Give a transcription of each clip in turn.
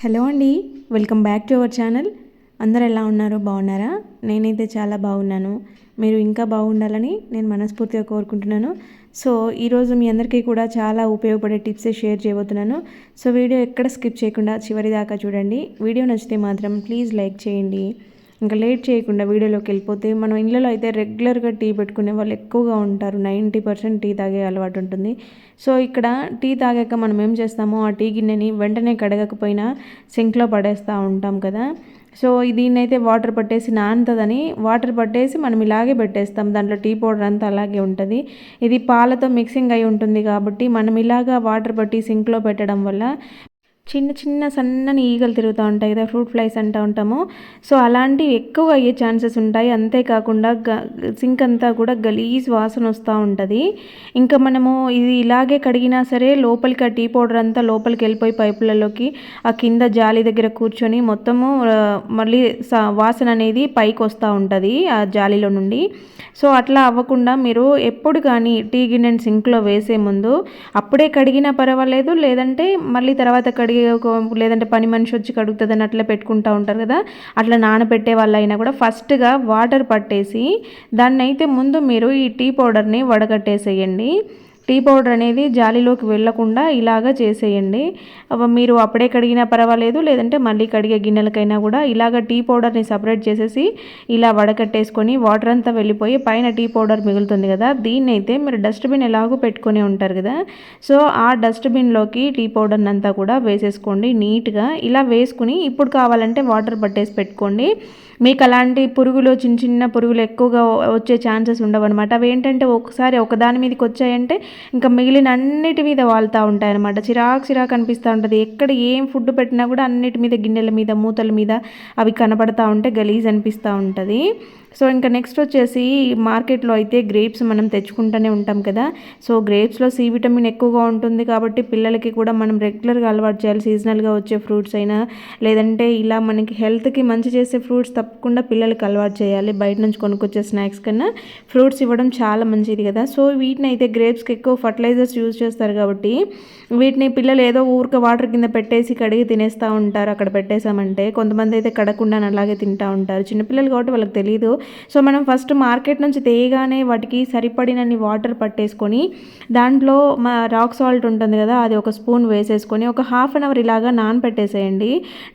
Hello అండి welcome back to our channel. అందరు ఎలా ఉన్నారో? బాగున్నారా? నేనైతే చాలా బాగున్నాను. మీరు ఇంకా బాగుండాలని నేను మనస్ఫూర్తిగా కోరుకుంటున్నాను. సో ఈరోజు మీ అందరికీ కూడా చాలా ఉపయోగపడే టిప్సే షేర్ చేయబోతున్నాను. సో వీడియో ఎక్కడ స్కిప్ చేయకుండా చివరి దాకా చూడండి. వీడియో నచ్చితే మాత్రం ప్లీజ్ లైక్ చేయండి. ఇంకా లేట్ చేయకుండా వీడియోలోకి వెళ్ళిపోతే మనం ఇళ్ళలో అయితే రెగ్యులర్గా టీ పెట్టుకునే వాళ్ళు ఎక్కువగా ఉంటారు. నైంటీ పర్సెంట్ టీ తాగే అలవాటు ఉంటుంది. సో ఇక్కడ టీ తాగాక మనం ఏం చేస్తామో ఆ టీ గిన్నెని వెంటనే కడగకపోయినా సింక్లో పడేస్తూ ఉంటాం కదా. సో దీన్నైతే వాటర్ పట్టేసి నానుతుందని వాటర్ పట్టేసి మనం ఇలాగే పెట్టేస్తాం. దాంట్లో టీ పౌడర్ అంతా అలాగే ఉంటుంది. ఇది పాలతో మిక్సింగ్ అయి ఉంటుంది కాబట్టి మనం ఇలాగా వాటర్ పట్టి సింక్లో పెట్టడం వల్ల చిన్న చిన్న సన్నని ఈగలు తిరుగుతూ ఉంటాయి కదా ఫ్రూట్ ఫ్లైస్ అంటూ ఉంటాము. సో అలాంటివి ఎక్కువ అయ్యే ఛాన్సెస్ ఉంటాయి. అంతేకాకుండా గ సింక్ అంతా కూడా గలీజ్ వాసన వస్తూ ఉంటుంది. ఇంకా మనము ఇది ఇలాగే కడిగినా సరే లోపలికి ఆ టీ పౌడర్ అంతా లోపలికి వెళ్ళిపోయి పైపులలోకి ఆ కింద జాలి దగ్గర కూర్చొని మొత్తము మళ్ళీ వాసన అనేది పైకి వస్తూ ఉంటుంది ఆ జాలిలో నుండి. సో అట్లా అవ్వకుండా మీరు ఎప్పుడు కానీ టీ గిన్నెని సింక్లో వేసే ముందు అప్పుడే కడిగినా పర్వాలేదు లేదంటే మళ్ళీ తర్వాత కడిగి లేదంటే పని మనిషి వచ్చి కడుగుతుందని అట్లా పెట్టుకుంటూ ఉంటారు కదా అట్లా నానబెట్టే వాళ్ళైనా కూడా ఫస్ట్గా వాటర్ పట్టేసి దాన్ని అయితే ముందు మీరు ఈ టీ పౌడర్ని వడగట్టేసేయండి. టీ పౌడర్ అనేది జాలిలోకి వెళ్ళకుండా ఇలాగా చేసేయండి. మీరు అప్పుడే కడిగినా పర్వాలేదు లేదంటే మళ్ళీ కడిగే గిన్నెలకైనా కూడా ఇలాగ టీ పౌడర్ని సపరేట్ చేసేసి ఇలా వడకట్టేసుకొని వాటర్ అంతా వెళ్ళిపోయి పైన టీ పౌడర్ మిగులుతుంది కదా దీన్ని అయితే మీరు డస్ట్బిన్ ఎలాగో పెట్టుకొని ఉంటారు కదా. సో ఆ డస్ట్బిన్లోకి టీ పౌడర్ని అంతా కూడా వేసేసుకోండి నీట్గా ఇలా వేసుకుని ఇప్పుడు కావాలంటే వాటర్ పట్టేసి పెట్టుకోండి. మీకు అలాంటి పురుగులు చిన్న చిన్న పురుగులు ఎక్కువగా వచ్చే ఛాన్సెస్ ఉండవు అనమాట అవి ఏంటంటే ఒకసారి ఒకదాని మీదకి వచ్చాయంటే ఇంకా మిగిలిన అన్నిటి మీద వాళ్తూ ఉంటాయి అనమాట చిరాకు చిరాకు అనిపిస్తూ ఉంటుంది. ఎక్కడ ఏం ఫుడ్ పెట్టినా కూడా అన్నిటి మీద గిన్నెల మీద మూతల మీద అవి కనబడతా ఉంటే గలీజ్ అనిపిస్తూ ఉంటుంది. సో ఇంకా నెక్స్ట్ వచ్చేసి మార్కెట్లో అయితే గ్రేప్స్ మనం తెచ్చుకుంటూనే ఉంటాం కదా. సో గ్రేప్స్లో సి విటమిన్ ఎక్కువగా ఉంటుంది కాబట్టి పిల్లలకి కూడా మనం రెగ్యులర్గా అలవాటు చేయాలి. సీజనల్గా వచ్చే ఫ్రూట్స్ అయినా లేదంటే ఇలా మనకి హెల్త్కి మంచి చేసే ఫ్రూట్స్ తప్ప తప్పకుండా పిల్లలకి అలవాటు చేయాలి. బయట నుంచి కొనుక్కొచ్చే స్నాక్స్ కన్నా ఫ్రూట్స్ ఇవ్వడం చాలా మంచిది కదా. సో వీటిని అయితే గ్రేప్స్కి ఎక్కువ ఫర్టిలైజర్స్ యూజ్ చేస్తారు కాబట్టి వీటిని పిల్లలు ఏదో ఊరిక వాటర్ కింద పెట్టేసి కడిగి తినేస్తూ ఉంటారు. అక్కడ పెట్టేశామంటే కొంతమంది అయితే కడకుండా అలాగే తింటూ ఉంటారు. చిన్నపిల్లలు కాబట్టి వాళ్ళకి తెలియదు సో మనం ఫస్ట్ మార్కెట్ నుంచి తేగానే వాటికి సరిపడినన్ని వాటర్ పట్టేసుకొని దాంట్లో మా రాక్ సాల్ట్ ఉంటుంది కదా అది ఒక స్పూన్ వేసేసుకొని ఒక హాఫ్ అన్ అవర్ ఇలాగా నానబెట్టేసేయండి.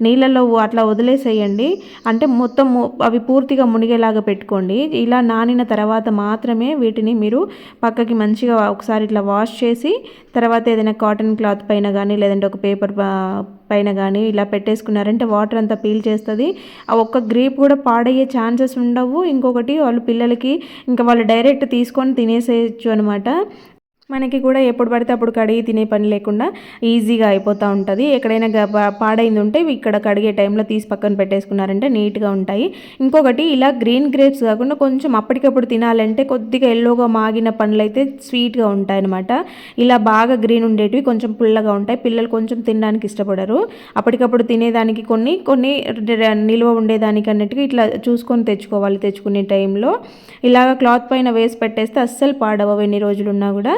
నీళ్ళల్లో అట్లా వదిలేసేయండి. అంటే మొత్తం మొత్తం అవి పూర్తిగా మునిగేలాగా పెట్టుకోండి. ఇలా నానిన తర్వాత మాత్రమే వీటిని మీరు పక్కకి మంచిగా ఒకసారి ఇట్లా వాష్ చేసి తర్వాత ఏదైనా కాటన్ క్లాత్ పైన కానీ లేదంటే ఒక పేపర్ పైన కానీ ఇలా పెట్టేసుకున్నారంటే వాటర్ అంతా పీల్ చేస్తుంది. ఆ ఒక్క గ్రేప్ కూడా పాడయ్యే ఛాన్సెస్ ఉండవు. ఇంకొకటి వాళ్ళు పిల్లలకి ఇంకా వాళ్ళు డైరెక్ట్ తీసుకొని తినేసేయచ్చు అనమాట మనకి కూడా ఎప్పుడు పడితే అప్పుడు కడిగి తినే పని లేకుండా ఈజీగా అయిపోతూ ఉంటుంది. ఎక్కడైనా పాడైంది ఉంటే ఇక్కడ కడిగే టైంలో తీసి పక్కన పెట్టేసుకున్నారంటే నీట్గా ఉంటాయి. ఇంకొకటి ఇలా గ్రీన్ గ్రేప్స్ కాకుండా కొంచెం అప్పటికప్పుడు తినాలంటే కొద్దిగా ఎల్లోగా మాగిన పండ్లు అయితే స్వీట్గా ఉంటాయి అనమాట ఇలా బాగా గ్రీన్ ఉండేటివి కొంచెం పుల్లగా ఉంటాయి. పిల్లలు కొంచెం తినడానికి ఇష్టపడరు. అప్పటికప్పుడు తినేదానికి కొన్ని కొన్ని నిల్వ ఉండేదానికి అన్నట్టుగా ఇట్లా చూసుకొని తెచ్చుకోవాలి తెచ్చుకునే టైంలో. ఇలాగ క్లాత్ పైన వేసి పెట్టేస్తే అస్సలు పాడవు ఎన్ని రోజులున్నా కూడా.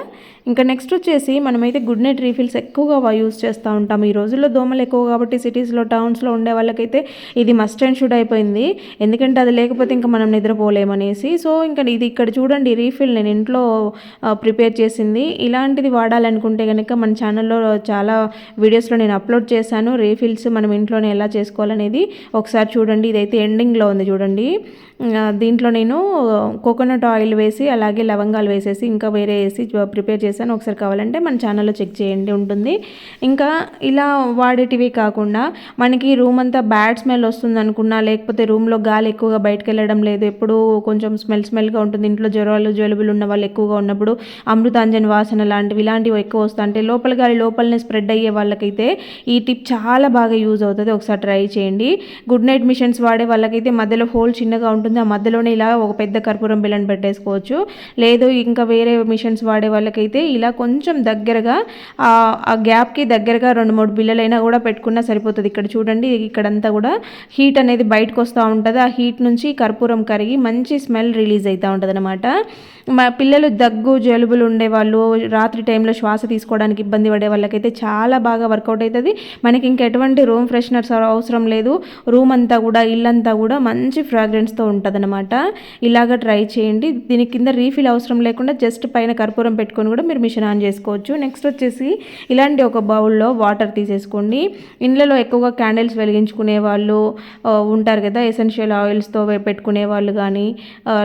ఇంకా నెక్స్ట్ వచ్చేసి మనమైతే గుడ్ నైట్ రీఫిల్స్ ఎక్కువగా యూస్ చేస్తూ ఉంటాం. ఈ రోజుల్లో దోమలు ఎక్కువ కాబట్టి సిటీస్లో టౌన్స్లో ఉండే వాళ్ళకైతే ఇది మస్ట్ అండ్ షుడ్ అయిపోయింది. ఎందుకంటే అది లేకపోతే ఇంకా మనం నిద్రపోలేమనేసి. సో ఇంకా ఇది ఇక్కడ చూడండి రీఫిల్ నేను ఇంట్లో ప్రిపేర్ చేసింది. ఇలాంటిది వాడాలనుకుంటే కనుక మన ఛానల్లో చాలా వీడియోస్లో నేను అప్లోడ్ చేశాను. రీఫిల్స్ మనం ఇంట్లోనే ఎలా చేసుకోవాలనేది ఒకసారి చూడండి. ఇదైతే ఎండింగ్లో ఉంది చూడండి. దీంట్లో నేను కోకోనట్ ఆయిల్ వేసి అలాగే లవంగాలు వేసేసి ఇంకా వేరే వేసి ప్రిపేర్ ప్రిపేర్ చేశాను. ఒకసారి కావాలంటే మన ఛానల్లో చెక్ చేయండి ఉంటుంది. ఇంకా ఇలా వాడేటివి కాకుండా మనకి రూమ్ అంతా బ్యాడ్ స్మెల్ వస్తుంది అనుకున్నా లేకపోతే రూమ్లో గాలి ఎక్కువగా బయటకు వెళ్ళడం లేదు ఎప్పుడు కొంచెం స్మెల్ స్మెల్గా ఉంటుంది. ఇంట్లో జ్వరాలు జలుబులు ఉన్న వాళ్ళు ఎక్కువగా ఉన్నప్పుడు అమృతాంజన్ వాసన లాంటివి ఇలాంటివి ఎక్కువ వస్తుంటే లోపల గాలి లోపలనే స్ప్రెడ్ అయ్యే వాళ్ళకైతే ఈ టిప్ చాలా బాగా యూజ్ అవుతుంది. ఒకసారి ట్రై చేయండి. గుడ్ నైట్ మిషన్స్ వాడే వాళ్ళకైతే మధ్యలో హోల్ చిన్నగా ఉంటుంది. ఆ మధ్యలోనే ఇలా ఒక పెద్ద కర్పూరం బిల్లని పెట్టేసుకోవచ్చు. లేదు ఇంకా వేరే మిషన్స్ వాడే వాళ్ళకి వాళ్ళకైతే ఇలా కొంచెం దగ్గరగా ఆ గ్యాప్కి దగ్గరగా రెండు మూడు బిల్లలైనా కూడా పెట్టుకున్నా సరిపోతుంది. ఇక్కడ చూడండి ఇక్కడంతా కూడా హీట్ అనేది బయటకు వస్తూ ఉంటుంది. ఆ హీట్ నుంచి కర్పూరం కరిగి మంచి స్మెల్ రిలీజ్ అవుతూ ఉంటుంది అనమాట మా పిల్లలు దగ్గు జలుబులు ఉండేవాళ్ళు రాత్రి టైంలో శ్వాస తీసుకోవడానికి ఇబ్బంది పడే వాళ్ళకైతే చాలా బాగా వర్కౌట్ అవుతుంది మనకి ఇంక ఎటువంటి రూమ్ ఫ్రెషనర్స్ అవసరం లేదు. రూమ్ అంతా కూడా ఇల్లంతా కూడా మంచి ఫ్రాగ్రెన్స్తో ఉంటుంది అనమాట ఇలాగ ట్రై చేయండి. దీని కింద రీఫిల్ అవసరం లేకుండా జస్ట్ పైన కర్పూరం పెట్టుకొని కూడా మీరు మిషన్ ఆన్ చేసుకోవచ్చు. నెక్స్ట్ వచ్చేసి ఇలాంటి ఒక బౌల్లో వాటర్ తీసేసుకోండి. ఇండ్లలో ఎక్కువగా క్యాండిల్స్ వెలిగించుకునే వాళ్ళు ఉంటారు కదా ఎసెన్షియల్ ఆయిల్స్తో పెట్టుకునే వాళ్ళు కానీ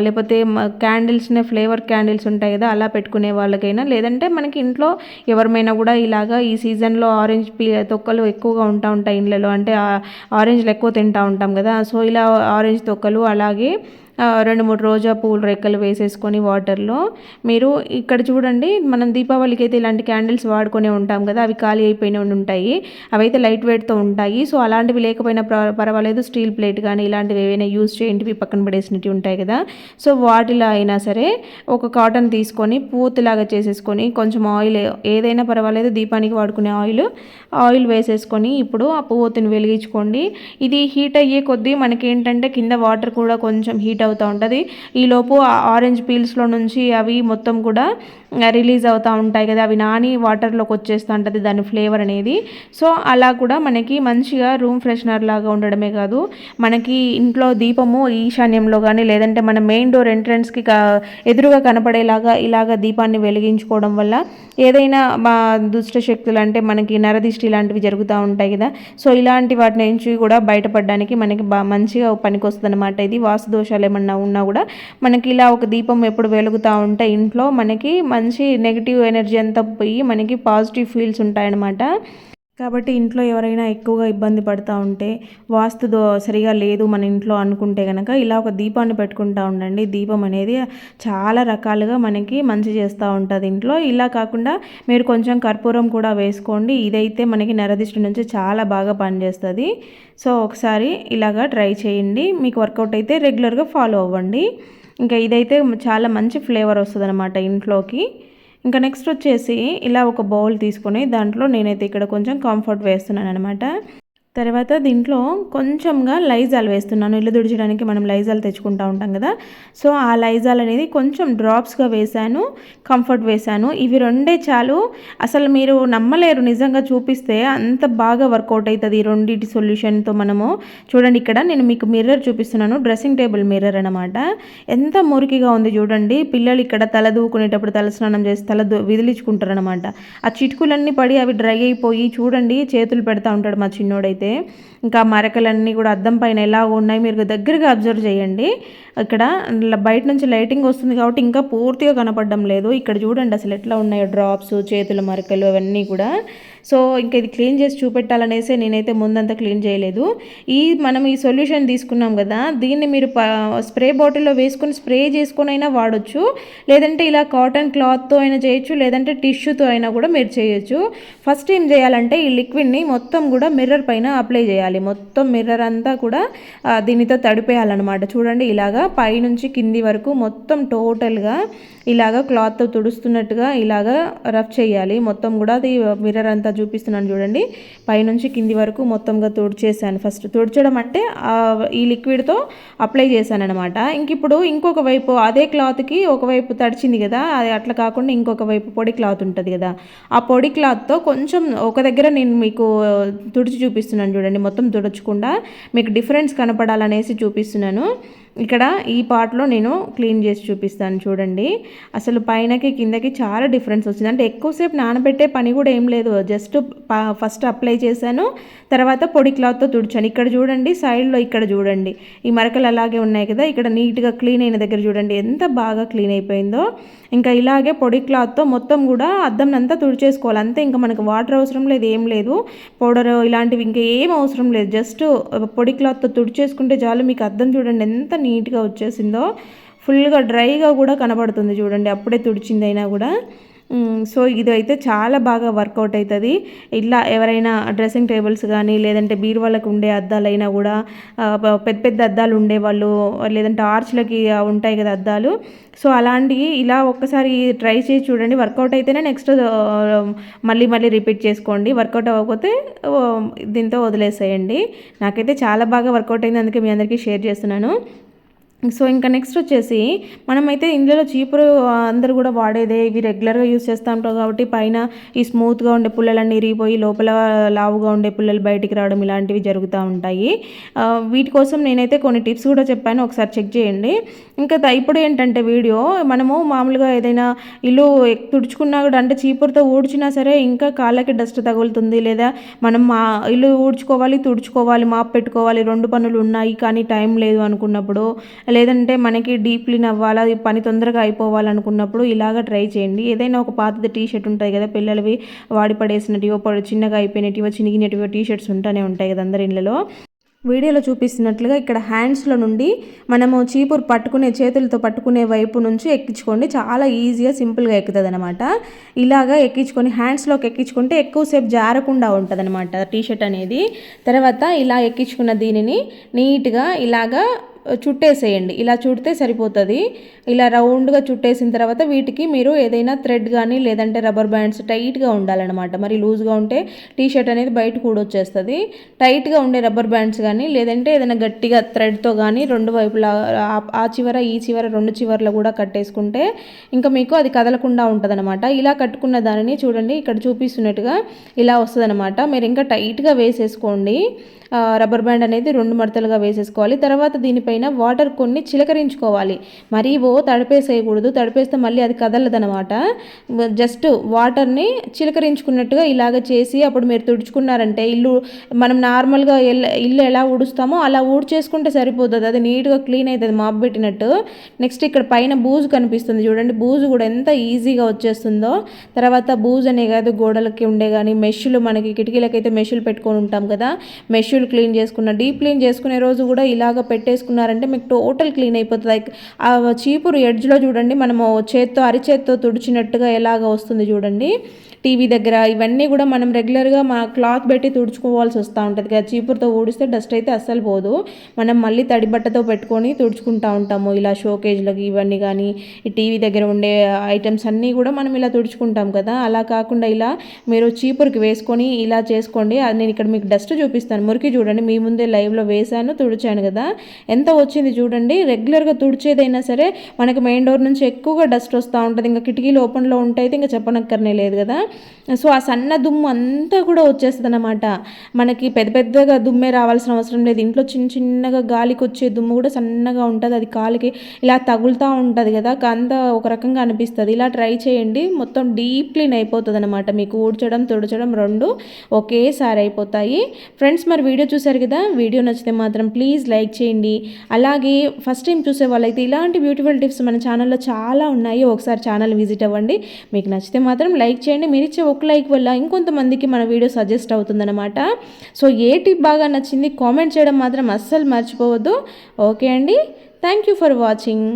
లేకపోతే క్యాండిల్స్నే ఫ్లేవర్ క్యాండిల్స్ ఉంటాయి కదా అలా పెట్టుకునే వాళ్ళకైనా లేదంటే మనకి ఇంట్లో ఎవరిమైనా కూడా ఇలాగా ఈ సీజన్లో ఆరెంజ్ పీ తొక్కలు ఎక్కువగా ఉంటా ఉంటాయి ఇండ్లలో. అంటే ఆరెంజ్లు ఎక్కువ తింటూ ఉంటాం కదా సో ఇలా ఆరెంజ్ తొక్కలు అలాగే రెండు మూడు రోజా పూలు రెక్కలు వేసేసుకొని వాటర్లో మీరు ఇక్కడ చూడండి మనం దీపావళికి అయితే ఇలాంటి క్యాండిల్స్ వాడుకునే ఉంటాం కదా అవి ఖాళీ అయిపోయిన ఉంటాయి అవైతే లైట్ వెయిట్తో ఉంటాయి. సో అలాంటివి లేకపోయినా పర్వాలేదు స్టీల్ ప్లేట్ కానీ ఇలాంటివి ఏవైనా యూజ్ చేయంటివి పక్కన పడేసినవి ఉంటాయి కదా. సో వాటిలో అయినా సరే ఒక కాటన్ తీసుకొని పూర్తిలాగా చేసేసుకొని కొంచెం ఆయిల్ ఏదైనా పర్వాలేదు దీపానికి వాడుకునే ఆయిల్ ఆయిల్ వేసేసుకొని ఇప్పుడు ఆ పూతని వెలిగించుకోండి. ఇది హీట్ అయ్యే కొద్దీ మనకి ఏంటంటే కింద వాటర్ కూడా కొంచెం హీట్ అవుతూ ఉంటుంది. ఈలోపు ఆరెంజ్ పీల్స్లో నుంచి అవి మొత్తం కూడా రిలీజ్ అవుతూ ఉంటాయి కదా అవి నాని వాటర్లోకి వచ్చేస్తూ ఉంటుంది దాని ఫ్లేవర్ అనేది. సో అలా కూడా మనకి మంచిగా రూమ్ ఫ్రెషనర్ లాగా ఉండడమే కాదు మనకి ఇంట్లో దీపము ఈశాన్యంలో కానీ లేదంటే మన మెయిన్ డోర్ ఎంట్రన్స్కి ఎదురుగా కనపడేలాగా ఇలాగ దీపాన్ని వెలిగించుకోవడం వల్ల ఏదైనా మా దుష్ట శక్తులు అంటే మనకి నరదిష్టి ఇలాంటివి జరుగుతూ ఉంటాయి కదా సో ఇలాంటి వాటి నుంచి కూడా బయటపడడానికి మనకి బా మంచిగా పనికొస్తుంది అనమాట ఇది. వాసు దోషాలు ఏమన్నా ఉన్నా కూడా మనకి ఇలా ఒక దీపం ఎప్పుడు వెలుగుతూ ఉంటే ఇంట్లో మనకి మంచి నెగిటివ్ ఎనర్జీ అంతా పోయి మనకి పాజిటివ్ ఫీల్స్ ఉంటాయన్నమాట. కాబట్టి ఇంట్లో ఎవరైనా ఎక్కువగా ఇబ్బంది పడుతూ ఉంటే వాస్తు సరిగా లేదు మన ఇంట్లో అనుకుంటే కనుక ఇలా ఒక దీపాన్ని పెట్టుకుంటూ ఉండండి. దీపం అనేది చాలా రకాలుగా మనకి మంచి చేస్తూ ఉంటుంది ఇంట్లో. ఇలా కాకుండా మీరు కొంచెం కర్పూరం కూడా వేసుకోండి. ఇదైతే మనకి నరదిష్టి నుంచి చాలా బాగా పనిచేస్తుంది. సో ఒకసారి ఇలాగా ట్రై చేయండి. మీకు వర్కౌట్ అయితే రెగ్యులర్గా ఫాలో అవ్వండి. ఇంకా ఇదైతే చాలా మంచి ఫ్లేవర్ వస్తుంది అనమాట ఇంట్లోకి. ఇంకా నెక్స్ట్ వచ్చేసి ఇలా ఒక బౌల్ తీసుకొని దాంట్లో నేనైతే ఇక్కడ కొంచెం కంఫర్ట్ వేస్తున్నాను అనమాట తర్వాత దీంట్లో కొంచెంగా లైజాల్ వేస్తున్నాను. ఇల్లు దుడిచడానికి మనం లైజాల్ తెచ్చుకుంటూ ఉంటాం కదా. సో ఆ లైజాల్ అనేది కొంచెం డ్రాప్స్గా వేశాను కంఫర్ట్ వేశాను. ఇవి రెండే చాలు. అసలు మీరు నమ్మలేరు నిజంగా చూపిస్తే అంత బాగా వర్కౌట్ అవుతుంది ఈ రెండింటి సొల్యూషన్తో మనము. చూడండి ఇక్కడ నేను మీకు మిర్రర్ చూపిస్తున్నాను డ్రెస్సింగ్ టేబుల్ మిర్రర్ అనమాట ఎంత మురికిగా ఉంది చూడండి. పిల్లలు ఇక్కడ తల దూకునేటప్పుడు తల స్నానం చేసి తల విదిలించుకుంటారు అనమాట ఆ చిటుకులన్నీ పడి అవి డ్రై అయిపోయి చూడండి చేతులు పెడతా ఉంటాడు మా చిన్నోడైతే. అయితే ఇంకా మరకలన్నీ కూడా అద్దం పైన ఎలా ఉన్నాయి మీరు దగ్గరగా అబ్జర్వ్ చేయండి. ఇక్కడ బయట నుంచి లైటింగ్ వస్తుంది కాబట్టి ఇంకా పూర్తిగా కనపడడం లేదు. ఇక్కడ చూడండి అసలు ఎట్లా ఉన్నాయో డ్రాప్స్ చేతుల మరకలు అవన్నీ కూడా. సో ఇంకా ఇది క్లీన్ చేసి చూపెట్టాలనేసి నేనైతే ముందంతా క్లీన్ చేయలేదు. ఈ మనం ఈ సొల్యూషన్ తీసుకున్నాం కదా దీన్ని మీరు స్ప్రే బాటిల్లో వేసుకొని స్ప్రే చేసుకొని అయినా వాడచ్చు. లేదంటే ఇలా కాటన్ క్లాత్తో అయినా చేయొచ్చు లేదంటే టిష్యూతో అయినా కూడా మీరు చేయొచ్చు. ఫస్ట్ ఏం చేయాలంటే ఈ లిక్విడ్ని మొత్తం కూడా మిర్రర్ పైన అప్లై చేయాలి. మొత్తం మిర్రర్ అంతా కూడా దీనితో తడిపేయాలన్నమాట. చూడండి ఇలాగా పైనుంచి కింది వరకు మొత్తం టోటల్గా ఇలాగ క్లాత్తో తుడుస్తున్నట్టుగా ఇలాగ రఫ్ చేయాలి. మొత్తం కూడా అది మిర్రర్ అంతా చూపిస్తున్నాను చూడండి. పైనుంచి కింది వరకు మొత్తంగా తుడిచేసాను ఫస్ట్ తుడిచడం అంటే ఈ లిక్విడ్తో అప్లై చేశాను అనమాట ఇంక ఇప్పుడు ఇంకొక వైపు అదే క్లాత్కి ఒకవైపు తడిచింది కదా అది అట్లా కాకుండా ఇంకొక వైపు పొడి క్లాత్ ఉంటుంది కదా. ఆ పొడి క్లాత్తో కొంచెం ఒక దగ్గర నేను మీకు తుడిచి చూపిస్తున్నాను చూడండి. మొత్తం తుడచకుండా మీకు డిఫరెన్స్ కనపడాలనేసి చూపిస్తున్నాను. ఇక్కడ ఈ పార్ట్లో నేను క్లీన్ చేసి చూపిస్తాను చూడండి. అసలు పైనకి కిందకి చాలా డిఫరెన్స్ వచ్చింది. అంటే ఎక్కువసేపు నానబెట్టే పని కూడా ఏం లేదు. జస్ట్ ఫస్ట్ అప్లై చేశాను. తర్వాత పొడి క్లాత్తో తుడిచాను. ఇక్కడ చూడండి సైడ్లో ఇక్కడ చూడండి. ఈ మరకలు అలాగే ఉన్నాయి కదా. ఇక్కడ నీట్గా క్లీన్ అయిన దగ్గర చూడండి ఎంత బాగా క్లీన్ అయిపోయిందో. ఇంకా ఇలాగే పొడి క్లాత్తో మొత్తం కూడా అద్దం అంతా తుడిచేసుకోవాలి. అంతే ఇంకా మనకు వాటర్ అవసరం లేదు ఏం లేదు. పౌడర్ ఇలాంటివి ఇంకా ఏం అవసరం లేదు. జస్ట్ పొడి క్లాత్తో తుడిచేసుకుంటే చాలు. మీకు అద్దం చూడండి ఎంత నీట్గా వచ్చేసిందో ఫుల్గా డ్రైగా కూడా కనబడుతుంది చూడండి. అప్పుడే తుడిచిందైనా కూడా. సో ఇది అయితే చాలా బాగా వర్కౌట్ అవుతుంది ఇలా ఎవరైనా డ్రెస్సింగ్ టేబుల్స్ కానీ లేదంటే బీరువాళ్ళకు ఉండే అద్దాలైనా కూడా పెద్ద పెద్ద అద్దాలు ఉండేవాళ్ళు లేదంటే ఆర్చ్లకి ఉంటాయి కదా అద్దాలు. సో అలాంటివి ఇలా ఒక్కసారి ట్రై చేసి చూడండి. వర్కౌట్ అయితేనే నెక్స్ట్ మళ్ళీ మళ్ళీ రిపీట్ చేసుకోండి. వర్కౌట్ అవ్వకపోతే దీంతో వదిలేసేయండి. నాకైతే చాలా బాగా వర్కౌట్ అయింది. అందుకే మీ అందరికీ షేర్ చేస్తున్నాను. సో ఇంకా నెక్స్ట్ వచ్చేసి మనమైతే ఇందులో చీపురు అందరూ కూడా వాడేదే. ఇవి రెగ్యులర్గా యూస్ చేస్తూ ఉంటాం కాబట్టి పైన ఈ స్మూత్గా ఉండే పుల్లలన్నీ ఇరిగిపోయి లోపల లావుగా ఉండే పుల్లలు బయటికి రావడం ఇలాంటివి జరుగుతూ ఉంటాయి. వీటి కోసం నేనైతే కొన్ని టిప్స్ కూడా చెప్పాను. ఒకసారి చెక్ చేయండి. ఇంకా ఇప్పుడు ఏంటంటే వీడియో మనము మామూలుగా ఏదైనా ఇల్లు తుడుచుకున్నా కూడా అంటే చీపురుతో ఊడ్చినా సరే ఇంకా కాళ్ళకి డస్ట్ తగులుతుంది లేదా మనం మా ఇల్లు ఊడ్చుకోవాలి తుడుచుకోవాలి మాప్ పెట్టుకోవాలి రెండు పనులు ఉన్నాయి కానీ టైం లేదు అనుకున్నప్పుడు లేదంటే మనకి డీప్ క్లీన్ అవ్వాలా ఈ పని తొందరగా అయిపోవాలనుకున్నప్పుడు ఇలాగ ట్రై చేయండి. ఏదైనా ఒక పాతది టీ షర్ట్ ఉంటాయి కదా పిల్లలవి వాడి పడేసినటివో పడి చిన్నగా అయిపోయినటివో చినిగినటివో టీ షర్ట్స్ ఉంటూనే ఉంటాయి కదా అందరి ఇళ్ళలో. వీడియోలో చూపిస్తున్నట్లుగా ఇక్కడ హ్యాండ్స్లో నుండి మనము చీపురు పట్టుకునే చేతులతో పట్టుకునే వైపు నుంచి ఎక్కించుకోండి. చాలా ఈజీగా సింపుల్గా ఎక్కుతుంది అనమాట ఇలాగా ఎక్కించుకొని హ్యాండ్స్లోకి ఎక్కించుకుంటే ఎక్కువసేపు జారకుండా ఉంటుంది అనమాట టీషర్ట్ అనేది. తర్వాత ఇలా ఎక్కించుకున్న దీనిని నీట్గా ఇలాగా చుట్టేసేయండి. ఇలా చుడితే సరిపోతుంది. ఇలా రౌండ్గా చుట్టేసిన తర్వాత వీటికి మీరు ఏదైనా థ్రెడ్ కానీ లేదంటే రబ్బర్ బ్యాండ్స్ టైట్గా ఉండాలన్నమాట. మరి లూజ్గా ఉంటే టీ షర్ట్ అనేది బయట కూడా వచ్చేస్తుంది. టైట్గా ఉండే రబ్బర్ బ్యాండ్స్ కానీ లేదంటే ఏదైనా గట్టిగా థ్రెడ్తో కానీ రెండు వైపులా ఆ- చివర ఈ చివర రెండు చివర్లు కూడా కట్టేసుకుంటే ఇంకా మీకు అది కదలకుండా ఉంటుందన్నమాట. ఇలా కట్టుకున్న దానిని చూడండి ఇక్కడ చూపిస్తున్నట్టుగా ఇలా వస్తుందన్నమాట. మీరు ఇంకా టైట్గా వేసేసుకోండి. రబ్బర్ బ్యాండ్ అనేది రెండు మడతలుగా వేసేసుకోవాలి. తర్వాత దీనిపై దీనిపైన వాటర్ కొన్ని చిలకరించుకోవాలి. మరీ ఓ తడిపేసేయకూడదు. తడిపేస్తే మళ్ళీ అది కదలదనమాట జస్ట్ వాటర్ని చిలకరించుకున్నట్టుగా ఇలాగ చేసి అప్పుడు మీరు తుడుచుకున్నారంటే ఇల్లు మనం నార్మల్గా ఇల్లు ఎలా ఊడుస్తామో అలా ఊడ్చేసుకుంటే సరిపోతుంది. అది నీట్గా క్లీన్ అవుతుంది మాప్ పెట్టినట్టు. నెక్స్ట్ ఇక్కడ పైన బూజు కనిపిస్తుంది చూడండి. బూజు కూడా ఎంత ఈజీగా వచ్చేస్తుందో. తర్వాత బూజు అనే కాదు గోడలకి ఉండే కానీ మెష్లు మనకి కిటికీలకైతే మెష్లు పెట్టుకొని ఉంటాం కదా. మెష్లు క్లీన్ చేసుకున్న డీప్ క్లీన్ చేసుకునే రోజు కూడా ఇలాగ చేసుకున్నారంటే మీకు టోటల్ క్లీన్ అయిపోతుంది. లైక్ ఆ చీపురు ఎడ్జ్లో చూడండి మనము చేత్తో అరిచేత్తో తుడిచినట్టుగా ఎలాగ వస్తుంది చూడండి. టీవీ దగ్గర ఇవన్నీ కూడా మనం రెగ్యులర్గా మా క్లాత్ పెట్టి తుడుచుకోవాల్సి వస్తూ ఉంటుంది కదా. చీపురుతో ఊడిస్తే డస్ట్ అయితే అస్సలు పోదు. మనం మళ్ళీ తడి బట్టతో పెట్టుకొని తుడుచుకుంటూ ఉంటాము. ఇలా షోకేజ్లకి ఇవన్నీ కానీ ఈ టీవీ దగ్గర ఉండే ఐటమ్స్ అన్నీ కూడా మనం ఇలా తుడుచుకుంటాం కదా. అలా కాకుండా ఇలా మీరు చీపురుకి వేసుకొని ఇలా చేసుకోండి. అది నేను ఇక్కడ మీకు డస్ట్ చూపిస్తాను. మురికి చూడండి మీ ముందే లైవ్లో వేశాను తుడిచాను కదా. ఎంత వచ్చింది చూడండి. రెగ్యులర్గా తుడిచేదైనా సరే మనకి మెయిన్ డోర్ నుంచి ఎక్కువగా డస్ట్ వస్తూ ఉంటుంది. ఇంకా కిటికీలు ఓపెన్లో ఉంటే అయితే ఇంకా చెప్పనక్కర్నే లేదు కదా. సో ఆ సన్న దుమ్ము అంతా కూడా వచ్చేస్తుంది అనమాట మనకి పెద్ద పెద్దగా దుమ్మే రావాల్సిన అవసరం లేదు. ఇంట్లో చిన్న చిన్నగా గాలికి వచ్చే దుమ్ము కూడా సన్నగా ఉంటుంది. అది కాలికి ఇలా తగులుతూ ఉంటుంది కదా. అంత ఒక రకంగా అనిపిస్తుంది. ఇలా ట్రై చేయండి. మొత్తం డీప్ క్లీన్ అయిపోతుంది అనమాట మీకు ఊడ్చడం తుడచడం రెండు ఒకేసారి అయిపోతాయి. ఫ్రెండ్స్ మరి వీడియో చూసారు కదా? వీడియో నచ్చితే మాత్రం ప్లీజ్ లైక్ చేయండి. అలాగే ఫస్ట్ టైం చూసే వాళ్ళైతే ఇలాంటి బ్యూటిఫుల్ టిప్స్ మన ఛానల్లో చాలా ఉన్నాయి. ఒకసారి ఛానల్ విజిట్ అవ్వండి. మీకు నచ్చితే మాత్రం లైక్ చేయండి. మీరు ఇచ్చే ఒక లైక్ వల్ల ఇంకొంతమందికి మన వీడియో సజెస్ట్ అవుతుందన్నమాట. సో ఏ టిప్ బాగా నచ్చింది కామెంట్ చేయడం మాత్రం అస్సలు మర్చిపోవద్దు. ఓకే అండి? Thank you for watching